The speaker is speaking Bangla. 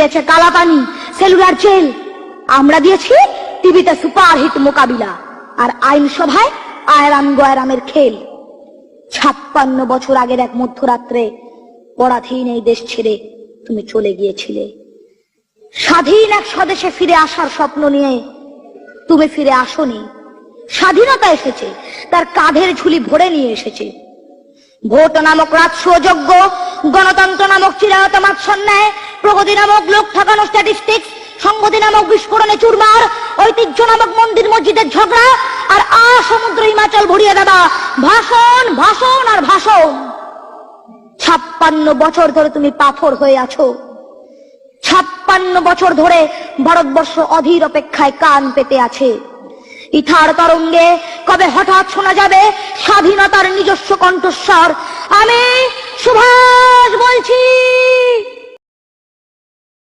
দিয়েছে কালাপানি সেলুলার জেল। আমরা দিয়েছি টিভিতে সুপারহিট মোকাবিলা আর আইনসভায় আয়রাম গয়রামের খেল। ছাপ্পান্ন বছর আগের এক মধ্যরাত্রে পরাধীন এই দেশ ছেড়ে তুমি চলে গিয়েছিলে। স্বাধীন এক স্বদেশে ফিরে আসার স্বপ্ন নিয়ে তুমি ফিরে আসনি। স্বাধীনতা এসেছে, তার কাঁধের ঝুলি ভরে নিয়ে এসেছে। ভোট নামক রাজস্বযোগ্য গণতন্ত্র নামক চিরায়ত মাৎসন্যায় প্রগতি নামক লোক ঠকানো স্ট্যাটিস্টিক্স সংগতি নামক বিস্ফোরণে চুরমার, ঐতিহ্য নামক মন্দির মসজিদের ঝগড়া, আর আ সমুদ্র হিমাচল ভরিয়ে দেওয়া। ভাষণ ভাষণ আর ভাষণ। ছাপ্পান্ন বছর ধরে তুমি পাথর হয়ে আছো। ছাপ্পান্ন বছর ধরে ভারতবর্ষ অধীর অপেক্ষায় কান পেতে আছে। ইথার তরঙ্গে কবে হঠাৎ শোনা যাবে স্বাধীনতার নিজস্ব কণ্ঠস্বর? আমি সুভাষ